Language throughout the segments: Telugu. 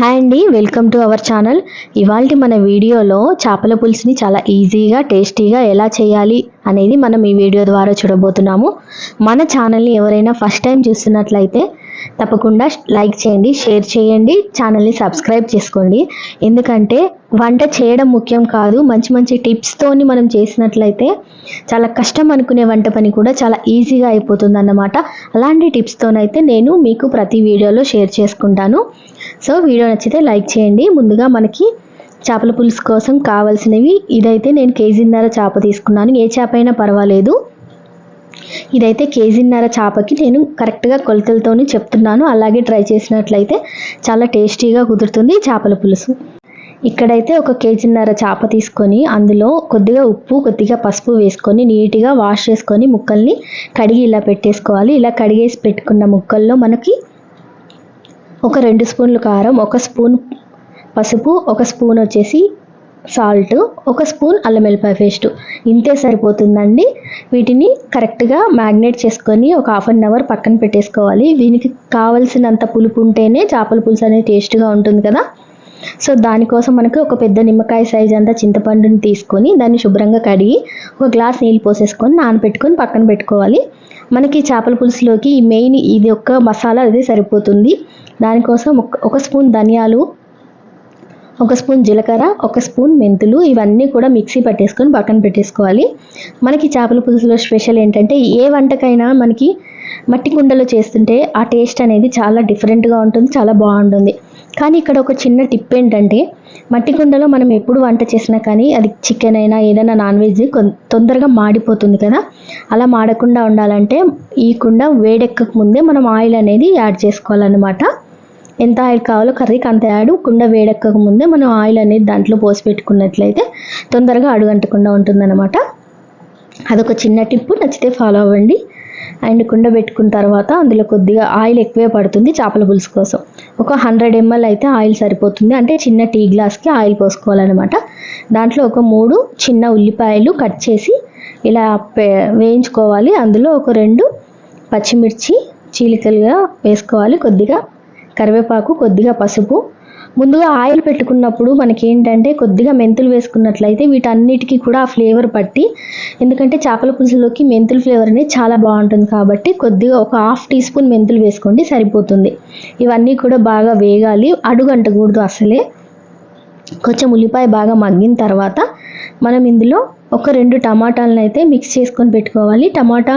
హాయ్ అండి వెల్కమ్ టు అవర్ ఛానల్. ఇవాళ మన వీడియోలో చేపల పులుసుని చాలా ఈజీగా టేస్టీగా ఎలా చేయాలి అనేది మనం ఈ వీడియో ద్వారా చూడబోతున్నాము. మన ఛానల్ని ఎవరైనా ఫస్ట్ టైం చూస్తున్నట్లయితే తప్పకుండా లైక్ చేయండి షేర్ చేయండి ఛానల్ని సబ్స్క్రైబ్ చేసుకోండి. ఎందుకంటే వంట చేయడం ముఖ్యం కాదు మంచి మంచి టిప్స్తోని మనం చేసినట్లయితే చాలా కష్టం అనుకునే వంట పని కూడా చాలా ఈజీగా అయిపోతుంది అన్నమాట అలాంటి టిప్స్తోనైతే నేను మీకు ప్రతి వీడియోలో షేర్ చేసుకుంటాను. సో వీడియో నచ్చితే లైక్ చేయండి. ముందుగా మనకి చేపల పులుసు కోసం కావాల్సినవి. ఇదైతే నేను కేజీన్నర చేప తీసుకున్నాను. ఏ చేప అయినా పర్వాలేదు. ఇదైతే కేజీన్నర చేపకి నేను కరెక్ట్గా కొలతలతోనే చెప్తున్నాను. అలాగే ట్రై చేసినట్లయితే చాలా టేస్టీగా కుదురుతుంది చేపల పులుసు. ఇక్కడైతే ఒక కేజీన్నర చేప తీసుకొని అందులో కొద్దిగా ఉప్పు కొద్దిగా పసుపు వేసుకొని నీట్గా వాష్ చేసుకొని ముక్కల్ని కడిగి ఇలా పెట్టేసుకోవాలి. ఇలా కడిగేసి పెట్టుకున్న ముక్కల్లో మనకి ఒక రెండు స్పూన్లు కారం ఒక స్పూన్ పసుపు ఒక స్పూన్ వచ్చేసి సాల్ట్ ఒక స్పూన్ అల్లం వెల్లిపాయ పేస్ట్. ఇంతే సరిపోతుందండి. వీటిని కరెక్ట్గా మ్యాగ్నేట్ చేసుకొని ఒక హాఫ్ అన్ అవర్ పక్కన పెట్టేసుకోవాలి. దీనికి కావలసినంత పులుపు ఉంటేనే చేపల పులుసు అనేది టేస్ట్గా ఉంటుంది కదా. సో దానికోసం మనకు ఒక పెద్ద నిమ్మకాయ సైజ్ అంతా చింతపండుని తీసుకొని దాన్ని శుభ్రంగా కడిగి ఒక గ్లాస్ నీళ్ళు పోసేసుకొని నానబెట్టుకొని పక్కన పెట్టుకోవాలి. మనకి చేపల పులుసులోకి మెయిన్ ఇది ఒక్క మసాలా అది సరిపోతుంది. దానికోసం ఒక స్పూన్ ధనియాలు ఒక స్పూన్ జీలకర్ర ఒక స్పూన్ మెంతులు ఇవన్నీ కూడా మిక్సీ పట్టేసుకొని పక్కన పెట్టేసుకోవాలి. మనకి చేపల పులుసులో స్పెషల్ ఏంటంటే ఏ వంటకైనా మనకి మట్టి కుండలో చేస్తుంటే ఆ టేస్ట్ అనేది చాలా డిఫరెంట్గా ఉంటుంది చాలా బాగుంటుంది. కానీ ఇక్కడ ఒక చిన్న టిప్ ఏంటంటే మట్టి కుండలో మనం ఎప్పుడు వంట చేసినా కానీ అది చికెన్ అయినా ఏదైనా నాన్ వెజ్ తొందరగా మాడిపోతుంది కదా. అలా మాడకుండా ఉండాలంటే ఈ కుండ వేడెక్కక ముందే మనం ఆయిల్ అనేది యాడ్ చేసుకోవాలన్నమాట. ఎంత ఆయిల్ కావాలో కర్రీకి అంత యాడ్ కుండ వేడెక్కక ముందే మనం ఆయిల్ అనేది దాంట్లో పోసి పెట్టుకున్నట్లయితే తొందరగా అడుగంటకుండా ఉంటుందన్నమాట. అదొక చిన్న టిప్పు నచ్చితే ఫాలో అవ్వండి. అండ్ కుండ పెట్టుకున్న తర్వాత అందులో కొద్దిగా ఆయిల్ ఎక్కువే పడుతుంది చేపల పులుసు కోసం. ఒక హండ్రెడ్ ఎంఎల్ అయితే ఆయిల్ సరిపోతుంది. అంటే చిన్న టీ గ్లాస్కి ఆయిల్ పోసుకోవాలన్నమాట. దాంట్లో ఒక మూడు చిన్న ఉల్లిపాయలు కట్ చేసి ఇలా వేయించుకోవాలి. అందులో ఒక రెండు పచ్చిమిర్చి చీలికలుగా వేసుకోవాలి. కొద్దిగా కరివేపాకు కొద్దిగా పసుపు ముందుగా ఆయిల్ పెట్టుకున్నప్పుడు మనకి ఏంటంటే కొద్దిగా మెంతులు వేసుకున్నట్లయితే వీటన్నిటికీ కూడా ఆ ఫ్లేవర్ పట్టి ఎందుకంటే చేపల పులుసులోకి మెంతుల ఫ్లేవర్ అనేది చాలా బాగుంటుంది కాబట్టి కొద్దిగా ఒక హాఫ్ టీ స్పూన్ మెంతులు వేసుకోండి సరిపోతుంది. ఇవన్నీ కూడా బాగా వేగాలి అడుగంటకూడదు అసలే. కొంచెం ఉల్లిపాయ బాగా మగ్గిన తర్వాత మనం ఇందులో ఒక రెండు టమాటాలను అయితే మిక్స్ చేసుకొని పెట్టుకోవాలి. టమాటా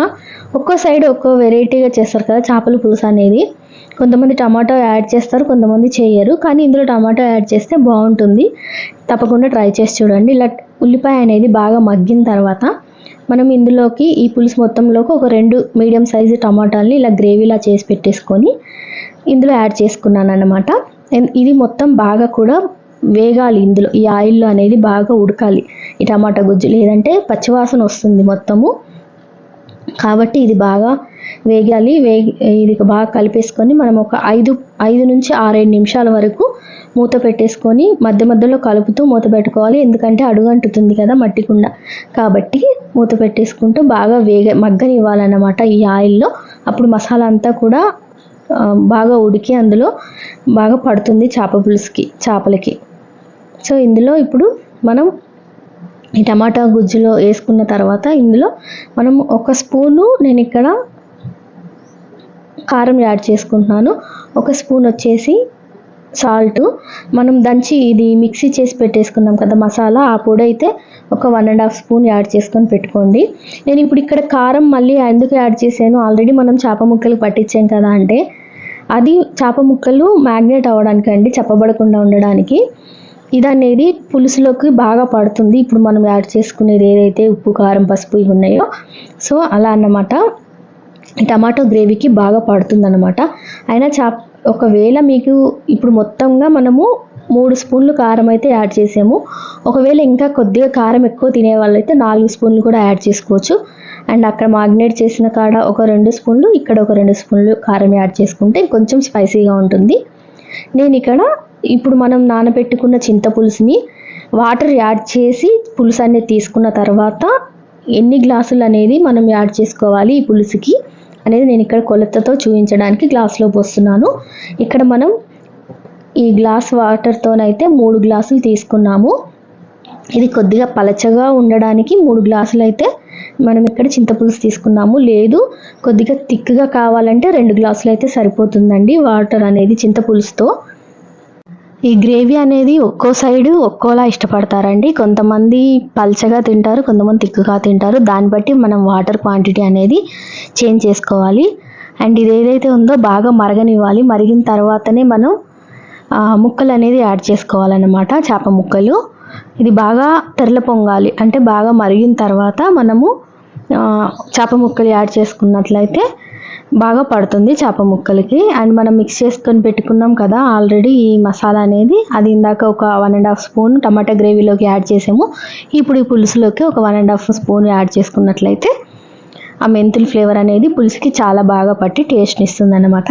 ఒక్కో సైడ్ ఒక్కో వెరైటీగా చేస్తారు కదా చేపల పులుసు అనేది. కొంతమంది టమాటో యాడ్ చేస్తారు కొంతమంది చేయరు. కానీ ఇందులో టమాటో యాడ్ చేస్తే బాగుంటుంది. తప్పకుండా ట్రై చేసి చూడండి. ఇలా ఉల్లిపాయ అనేది బాగా మగ్గిన తర్వాత మనం ఇందులోకి ఈ పులుసు మొత్తంలోకి ఒక రెండు మీడియం సైజు టమాటాలని ఇలా గ్రేవీలా చేసి పెట్టేసుకొని ఇందులో యాడ్ చేసుకున్నాను అనమాట ఇది మొత్తం బాగా కూడా వేగాలి ఇందులో. ఈ ఆయిల్లో అనేది బాగా ఉడకాలి. ఈ టమాటా గుజ్జు లేదంటే పచ్చివాసన వస్తుంది మొత్తము. కాబట్టి ఇది బాగా వేగాలి. వేగి ఇది బాగా కలిపేసుకొని మనం ఒక ఐదు ఐదు నుంచి ఆరేడు నిమిషాల వరకు మూత పెట్టేసుకొని మధ్య మధ్యలో కలుపుతూ మూత పెట్టుకోవాలి. ఎందుకంటే అడుగంటుతుంది కదా మట్టి కుండ. కాబట్టి మూత పెట్టేసుకుంటూ బాగా వేగ మగ్గనివ్వాలన్నమాట ఈ ఆయిల్లో. అప్పుడు మసాలా అంతా కూడా బాగా ఉడికి అందులో బాగా పడుతుంది చేప పులుసుకి చేపలకి. సో ఇందులో ఇప్పుడు మనం ఈ టమాటా గుజ్జులో వేసుకున్న తర్వాత ఇందులో మనం ఒక స్పూను నేను ఇక్కడ కారం యాడ్ చేసుకుంటున్నాను. ఒక స్పూన్ వచ్చేసి సాల్ట్. మనం దంచి ఇది మిక్సీ చేసి పెట్టేసుకున్నాం కదా మసాలా ఆ పొడి అయితే ఒక one and half spoon add చేసుకొని పెట్టుకోండి. నేను ఇప్పుడు ఇక్కడ కారం మళ్ళీ ఎందుకు యాడ్ చేశాను? ఆల్రెడీ మనం చేప ముక్కలు పట్టించాం కదా అంటే అది చేప ముక్కలు మ్యాగ్నేట్ అవ్వడానికి అండి చెప్పబడకుండా ఉండడానికి. ఇది అనేది పులుసులోకి బాగా పడుతుంది. ఇప్పుడు మనం యాడ్ చేసుకునేది ఏదైతే ఉప్పు కారం పసుపు ఇవి ఉన్నాయో సో అలా అన్నమాట. టమాటో గ్రేవీకి బాగా పడుతుంది అనమాట అయినా చా ఒకవేళ మీకు ఇప్పుడు మొత్తంగా మనము మూడు స్పూన్లు కారం అయితే యాడ్ చేసాము. ఒకవేళ ఇంకా కొద్దిగా కారం ఎక్కువ తినే వాళ్ళైతే నాలుగు స్పూన్లు కూడా యాడ్ చేసుకోవచ్చు. అండ్ అక్కడ మాగ్నేట్ చేసిన కాడ ఒక రెండు స్పూన్లు ఇక్కడ ఒక రెండు స్పూన్లు కారం యాడ్ చేసుకుంటే కొంచెం స్పైసీగా ఉంటుంది. నేను ఇక్కడ ఇప్పుడు మనం నానబెట్టుకున్న చింతపులుసుని వాటర్ యాడ్ చేసి పులుసు అనేది తీసుకున్న తర్వాత ఎన్ని గ్లాసులు అనేది మనం యాడ్ చేసుకోవాలి ఈ పులుసుకి అనేది నేను ఇక్కడ కొలతతో చూపించడానికి గ్లాస్లో పోస్తున్నాను ఇక్కడ మనం ఈ గ్లాస్ వాటర్తోనైతే మూడు గ్లాసులు తీసుకున్నాము. ఇది కొద్దిగా పలచగా ఉండడానికి మూడు గ్లాసులు అయితే మనం ఇక్కడ చింతపులుసు తీసుకున్నాము. లేదు కొద్దిగా థిక్గా కావాలంటే రెండు గ్లాసులు అయితే సరిపోతుందండి వాటర్ అనేది చింతపులుసుతో ఈ గ్రేవీ అనేది ఒక్కో సైడు ఒక్కోలా ఇష్టపడతారండి. కొంతమంది పల్చగా తింటారు కొంతమంది తిక్కుగా తింటారు. దాన్ని బట్టి మనం వాటర్ క్వాంటిటీ అనేది చేంజ్ చేసుకోవాలి. అండ్ ఇది ఏదైతే ఉందో బాగా మరగనివ్వాలి. మరిగిన తర్వాతనే మనం ముక్కలు అనేది యాడ్ చేసుకోవాలన్నమాట చేప ముక్కలు. ఇది బాగా తెరల పొంగాలి. అంటే బాగా మరిగిన తర్వాత మనము చేప ముక్కలు యాడ్ చేసుకున్నట్లయితే బాగా పడుతుంది చేప ముక్కలకి. అండ్ మనం మిక్స్ చేసుకొని పెట్టుకున్నాం కదా ఆల్రెడీ ఈ మసాలా అనేది. అది ఇందాక ఒక వన్ అండ్ హాఫ్ స్పూన్ టమాటా గ్రేవీలోకి యాడ్ చేసాము. ఇప్పుడు ఈ పులుసులోకి ఒక one and half spoon add చేసుకున్నట్లయితే ఆ మెంతుల ఫ్లేవర్ అనేది పులుసుకి చాలా బాగా పట్టి టేస్ట్ని ఇస్తుంది అనమాట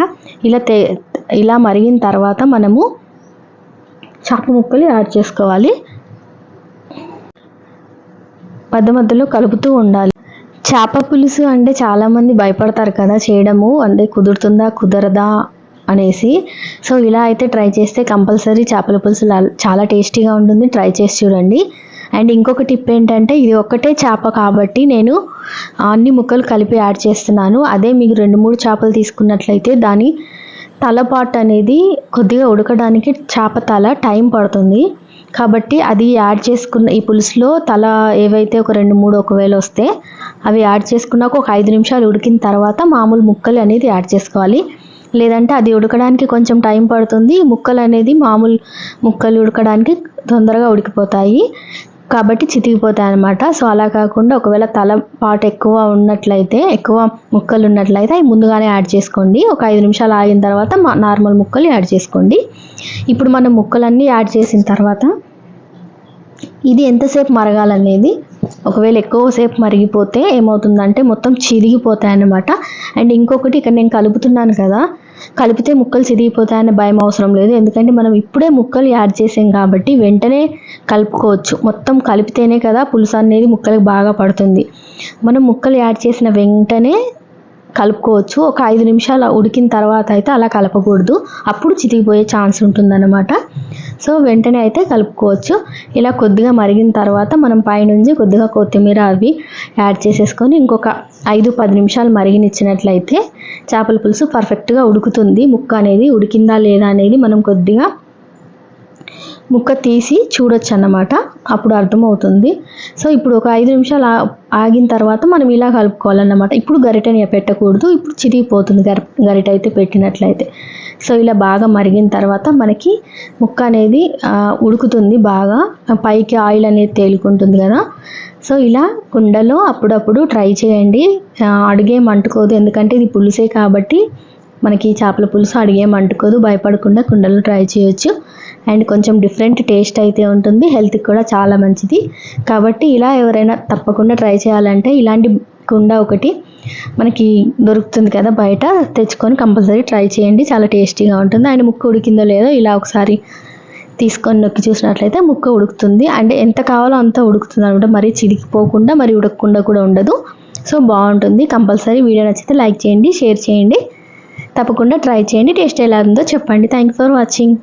ఇలా తే ఇలా మరిగిన తర్వాత మనము చేప ముక్కలు యాడ్ చేసుకోవాలి. మధ్య మధ్యలో కలుపుతూ ఉండాలి. చేప పులుసు అంటే చాలామంది భయపడతారు కదా చేయడము. అంటే కుదురుతుందా కుదరదా అనేసి. సో ఇలా అయితే ట్రై చేస్తే కంపల్సరీ చేపల పులుసు చాలా టేస్టీగా ఉంటుంది. ట్రై చేసి చూడండి. అండ్ ఇంకొక టిప్ ఏంటంటే ఇది ఒక్కటే చేప కాబట్టి నేను అన్ని ముక్కలు కలిపి యాడ్ చేస్తున్నాను. అదే మీకు రెండు మూడు చేపలు తీసుకున్నట్లయితే దాని తలపాటు అనేది కొద్దిగా ఉడకడానికి చేప తల టైం పడుతుంది. కాబట్టి అది యాడ్ చేసుకున్న ఈ పులుసులో తల ఏవైతే ఒక రెండు మూడు ఒకవేళ వస్తే అవి యాడ్ చేసుకున్నాక ఒక ఐదు నిమిషాలు ఉడికిన తర్వాత మామూలు ముక్కలు అనేది యాడ్ చేసుకోవాలి. లేదంటే అది ఉడకడానికి కొంచెం టైం పడుతుంది. ముక్కలు అనేది మామూలు ముక్కలు ఉడకడానికి తొందరగా ఉడికిపోతాయి. కాబట్టి చితికిపోతాయి అన్నమాట సో అలా కాకుండా ఒకవేళ తల పాటు ఎక్కువ ఉన్నట్లయితే ఎక్కువ ముక్కలు ఉన్నట్లయితే అవి ముందుగానే యాడ్ చేసుకోండి. ఒక ఐదు నిమిషాలు ఆగిన తర్వాత నార్మల్ ముక్కలు యాడ్ చేసుకోండి. ఇప్పుడు మనం ముక్కలన్నీ యాడ్ చేసిన తర్వాత ఇది ఎంతసేపు మరగాలనేది ఒకవేళ ఎక్కువసేపు మరిగిపోతే ఏమవుతుందంటే మొత్తం చిరిగిపోతాయి అన్నమాట అండ్ ఇంకొకటి ఇక్కడ నేను కలుపుతున్నాను కదా కలిపితే ముక్కలు చిరిగిపోతాయనే భయం అవసరం లేదు. ఎందుకంటే మనం ఇప్పుడే ముక్కలు యాడ్ చేసాం కాబట్టి వెంటనే కలుపుకోవచ్చు. మొత్తం కలిపితేనే కదా పులుసు అనేది ముక్కలకు బాగా పడుతుంది. మనం ముక్కలు యాడ్ చేసిన వెంటనే కలుపుకోవచ్చు. ఒక ఐదు నిమిషాలు ఉడికిన తర్వాత అయితే అలా కలపకూడదు. అప్పుడు చితికిపోయే ఛాన్స్ ఉంటుందన్నమాట. సో వెంటనే అయితే కలుపుకోవచ్చు. ఇలా కొద్దిగా మరిగిన తర్వాత మనం పైనుంచి కొద్దిగా కొత్తిమీర అవి యాడ్ చేసేసుకొని ఇంకొక ఐదు పది నిమిషాలు మరిగినిచ్చినట్లయితే చేపల పులుసు పర్ఫెక్ట్గా ఉడుకుతుంది. ముక్క అనేది ఉడికిందా లేదా అనేది మనం కొద్దిగా ముక్క తీసి చూడొచ్చు అన్నమాట అప్పుడు అర్థమవుతుంది. సో ఇప్పుడు ఒక ఐదు నిమిషాలు ఆగిన తర్వాత మనం ఇలా కలుపుకోవాలన్నమాట. ఇప్పుడు గరిటెని పెట్టకూడదు. ఇప్పుడు చిరిగిపోతుంది గరి గరిట అయితే పెట్టినట్లయితే. సో ఇలా బాగా మరిగిన తర్వాత మనకి ముక్క అనేది ఉడుకుతుంది బాగా. పైకి ఆయిల్ అనేది తేలుకుంటుంది కదా. సో ఇలా కుండలో అప్పుడప్పుడు ట్రై చేయండి. అడిగేం అడుగేం అంటుకోదు ఎందుకంటే ఇది పులుసే కాబట్టి మనకి చేపల పులుసు అడిగేం అంటుకోదు భయపడకుండా కుండలో ట్రై చేయొచ్చు. అండ్ కొంచెం డిఫరెంట్ టేస్ట్ అయితే ఉంటుంది. హెల్త్కి కూడా చాలా మంచిది. కాబట్టి ఇలా ఎవరైనా తప్పకుండా ట్రై చేయాలంటే ఇలాంటి కుండ ఒకటి మనకి దొరుకుతుంది కదా బయట తెచ్చుకొని కంపల్సరీ ట్రై చేయండి. చాలా టేస్టీగా ఉంటుంది. అండ్ ముక్క ఉడికిందో లేదో ఇలా ఒకసారి తీసుకొని నొక్కి చూసినట్లయితే ముక్క ఉడుకుతుంది. అంటే ఎంత కావాలో అంత ఉడుకుతుంది అనమాట. మరీ చిరిగిపోకుండా మరి ఉడకకుండా కూడా ఉండదు. సో బాగుంటుంది. కంపల్సరీ వీడియో నచ్చితే లైక్ చేయండి షేర్ చేయండి. తప్పకుండా ట్రై చేయండి. టేస్ట్ ఎలా ఉందో చెప్పండి. Thank for watching